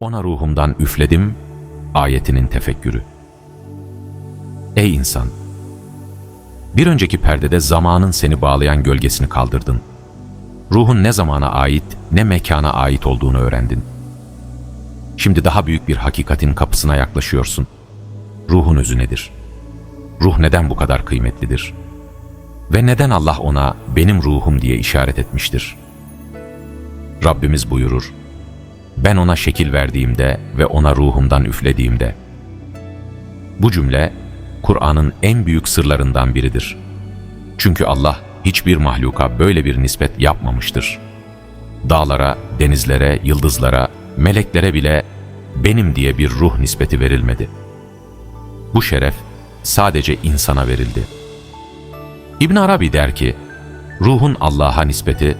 Ona ruhumdan üfledim, ayetinin tefekkürü. Ey insan! Bir önceki perdede zamanın seni bağlayan gölgesini kaldırdın. Ruhun ne zamana ait ne mekana ait olduğunu öğrendin. Şimdi daha büyük bir hakikatin kapısına yaklaşıyorsun. Ruhun özü nedir? Ruh neden bu kadar kıymetlidir? Ve neden Allah ona benim ruhum diye işaret etmiştir? Rabbimiz buyurur, ben ona şekil verdiğimde ve ona ruhumdan üflediğimde. Bu cümle Kur'an'ın en büyük sırlarından biridir. Çünkü Allah hiçbir mahluka böyle bir nispet yapmamıştır. Dağlara, denizlere, yıldızlara, meleklere bile benim diye bir ruh nispeti verilmedi. Bu şeref sadece insana verildi. İbn Arabi der ki, ruhun Allah'a nispeti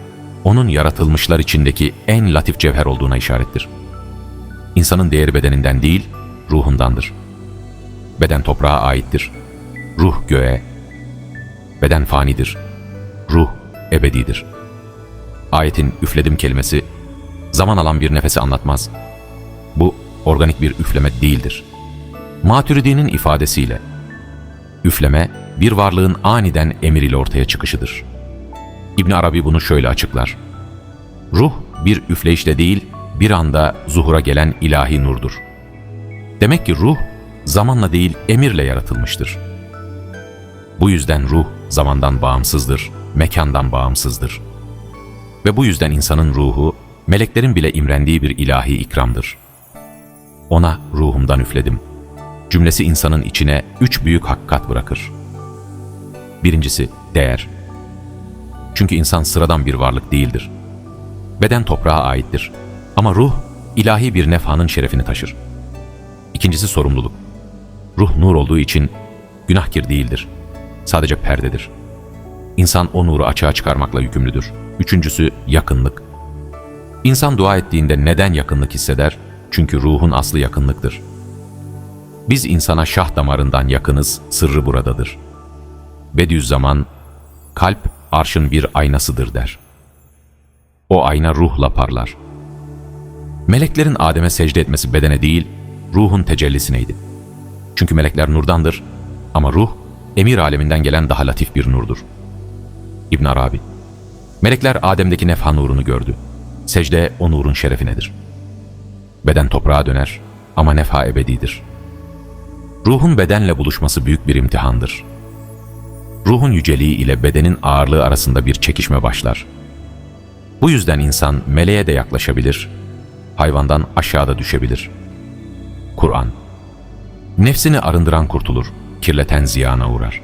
onun yaratılmışlar içindeki en latif cevher olduğuna işarettir. İnsanın değeri bedeninden değil, ruhundandır. Beden toprağa aittir. Ruh göğe. Beden fanidir. Ruh ebedidir. Ayetin üfledim kelimesi zaman alan bir nefesi anlatmaz. Bu organik bir üfleme değildir. Maturidi'nin ifadesiyle üfleme bir varlığın aniden emir ile ortaya çıkışıdır. İbn Arabi bunu şöyle açıklar. Ruh bir üfleyişle değil, bir anda zuhura gelen ilahi nurdur. Demek ki ruh zamanla değil emirle yaratılmıştır. Bu yüzden ruh zamandan bağımsızdır, mekandan bağımsızdır. Ve bu yüzden insanın ruhu meleklerin bile imrendiği bir ilahi ikramdır. Ona ruhumdan üfledim. Cümlesi insanın içine üç büyük hakikat bırakır. Birincisi değer. Çünkü insan sıradan bir varlık değildir. Beden toprağa aittir. Ama ruh ilahi bir nefhanın şerefini taşır. İkincisi sorumluluk. Ruh nur olduğu için günahkir değildir. Sadece perdedir. İnsan o nuru açığa çıkarmakla yükümlüdür. Üçüncüsü yakınlık. İnsan dua ettiğinde neden yakınlık hisseder? Çünkü ruhun aslı yakınlıktır. Biz insana şah damarından yakınız, sırrı buradadır. Bediüzzaman, kalp arşın bir aynasıdır der. O ayna ruhla parlar. Meleklerin Adem'e secde etmesi bedene değil, ruhun tecellisineydi. Çünkü melekler nurdandır ama ruh, emir aleminden gelen daha latif bir nurdur. İbn Arabi Melekler Adem'deki nefha nurunu gördü. Secde o nurun şerefinedir. Beden toprağa döner ama nefha ebedidir. Ruhun bedenle buluşması büyük bir imtihandır. Ruhun yüceliği ile bedenin ağırlığı arasında bir çekişme başlar. Bu yüzden insan meleğe de yaklaşabilir, hayvandan aşağıda düşebilir. Kur'an Nefsini arındıran kurtulur, kirleten ziyana uğrar.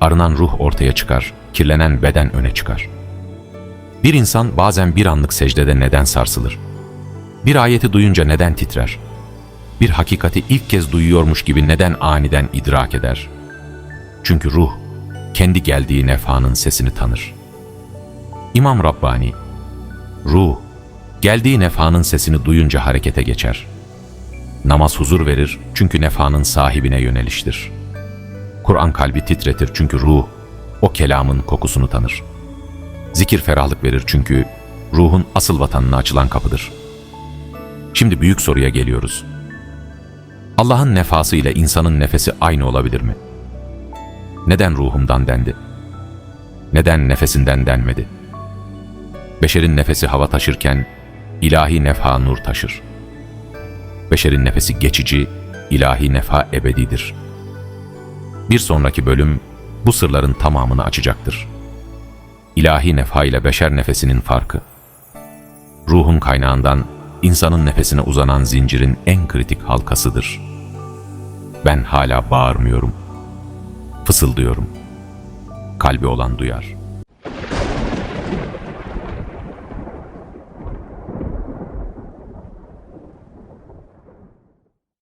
Arınan ruh ortaya çıkar, kirlenen beden öne çıkar. Bir insan bazen bir anlık secdede neden sarsılır? Bir ayeti duyunca neden titrer? Bir hakikati ilk kez duyuyormuş gibi neden aniden idrak eder? Çünkü ruh, kendi geldiği nefhanın sesini tanır. İmam Rabbani, ruh, geldiği nefhanın sesini duyunca harekete geçer. Namaz huzur verir çünkü nefhanın sahibine yöneliştir. Kur'an kalbi titretir çünkü ruh, o kelamın kokusunu tanır. Zikir ferahlık verir çünkü ruhun asıl vatanına açılan kapıdır. Şimdi büyük soruya geliyoruz. Allah'ın nefası ile insanın nefesi aynı olabilir mi? Neden ruhumdan dendi? Neden nefesinden denmedi? Beşerin nefesi hava taşırken ilahi nefha nur taşır. Beşerin nefesi geçici, ilahi nefha ebedidir. Bir sonraki bölüm bu sırların tamamını açacaktır. İlahi nefha ile beşer nefesinin farkı. Ruhun kaynağından insanın nefesine uzanan zincirin en kritik halkasıdır. Ben hala bağırmıyorum. Fısıldıyorum. Kalbi olan duyar.''